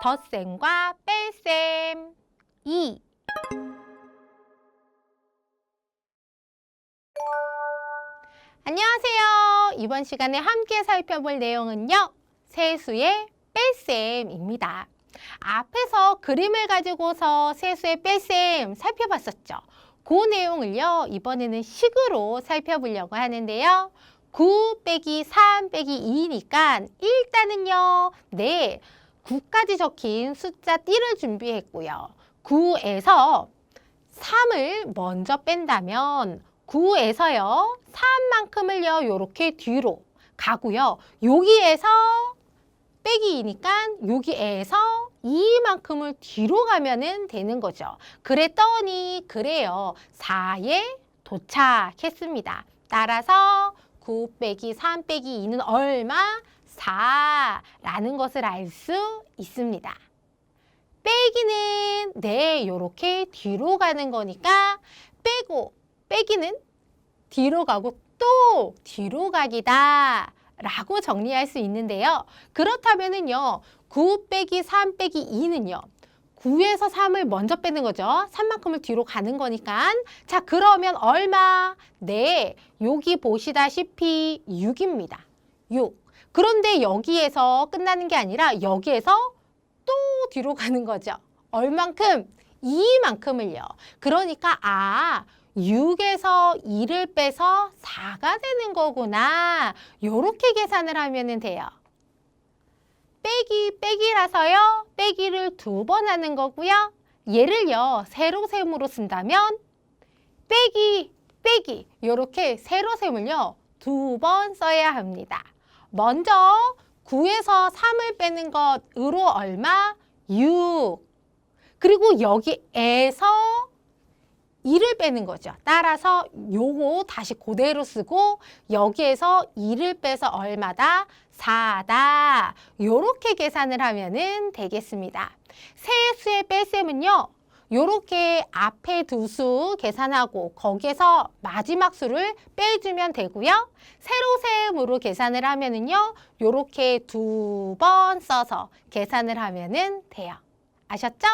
덧셈과 뺄셈 2 안녕하세요. 이번 시간에 함께 살펴볼 내용은요. 세수의 뺄셈입니다. 앞에서 그림을 가지고서 세수의 뺄셈 살펴봤었죠. 그 내용을요. 이번에는 식으로 살펴보려고 하는데요. 9 빼기 3 빼기 2니까 일단은요. 네, 9까지 적힌 숫자 띠를 준비했고요. 9에서 3을 먼저 뺀다면 9에서요. 3만큼을요. 요렇게 뒤로 가고요. 여기에서 빼기 2니까 여기에서 2만큼을 뒤로 가면은 되는 거죠. 그랬더니 그래요. 4에 도착했습니다. 따라서 9 빼기 3 빼기 2는 얼마? 4라는 것을 알 수 있습니다. 빼기는 네, 요렇게 뒤로 가는 거니까 빼고 빼기는 뒤로 가고 또 뒤로 가기다 라고 정리할 수 있는데요. 그렇다면은요. 9 빼기 3 빼기 2는요. 9에서 3을 먼저 빼는 거죠. 3만큼을 뒤로 가는 거니까. 자, 그러면 얼마? 네, 여기 보시다시피 6입니다. 6. 그런데 여기에서 끝나는 게 아니라 여기에서 또 뒤로 가는 거죠. 얼만큼? 2만큼을요. 그러니까 아, 6에서 2를 빼서 4가 되는 거구나. 요렇게 계산을 하면 돼요. 빼기 빼기라서요. 빼기를 두 번 하는 거고요. 얘를요. 세로 셈으로 쓴다면 빼기 빼기 요렇게 세로 셈을요. 두 번 써야 합니다. 먼저 9에서 3을 빼는 것으로 얼마? 6. 그리고 여기에서 2를 빼는 거죠. 따라서 요거 다시 그대로 쓰고 여기에서 2를 빼서 얼마다? 4다. 요렇게 계산을 하면 은 되겠습니다. 세수의 뺄셈은요. 요렇게 앞에 두 수 계산하고 거기에서 마지막 수를 빼주면 되고요. 세로셈으로 계산을 하면은요. 요렇게 두 번 써서 계산을 하면은 돼요. 아셨죠?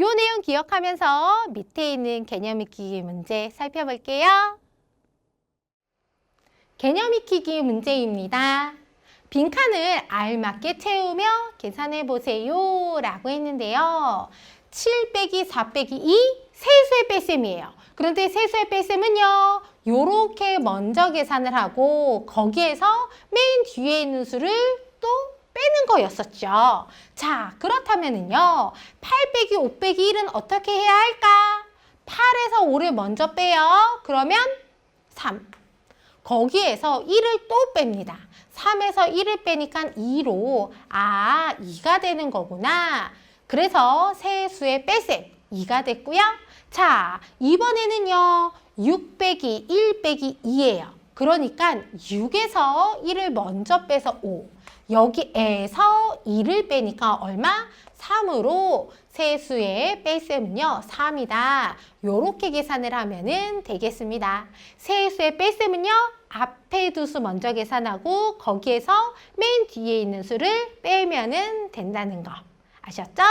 요 내용 기억하면서 밑에 있는 개념 익히기 문제 살펴볼게요. 개념 익히기 문제입니다. 빈칸을 알맞게 채우며 계산해 보세요 라고 했는데요. 7 빼기 4 빼기 2 세수의 뺄셈이에요. 그런데 세수의 뺄셈은요. 요렇게 먼저 계산을 하고 거기에서 맨 뒤에 있는 수를 또 빼는 거였었죠. 자, 그렇다면은요. 8 빼기 5 빼기 1은 어떻게 해야 할까? 8에서 5를 먼저 빼요. 그러면 3. 거기에서 1을 또 뺍니다. 3에서 1을 빼니까 2로 아, 2가 되는 거구나. 그래서 세수의 뺄셈 2가 됐고요. 자, 이번에는요. 6 빼기 1 빼기 2예요. 그러니까 6에서 1을 먼저 빼서 5. 여기에서 2를 빼니까 얼마? 3으로 세수의 뺄셈은요. 3이다. 요렇게 계산을 하면은 되겠습니다. 세수의 뺄셈은요. 앞에 두 수 먼저 계산하고 거기에서 맨 뒤에 있는 수를 빼면은 된다는 거. 아셨죠?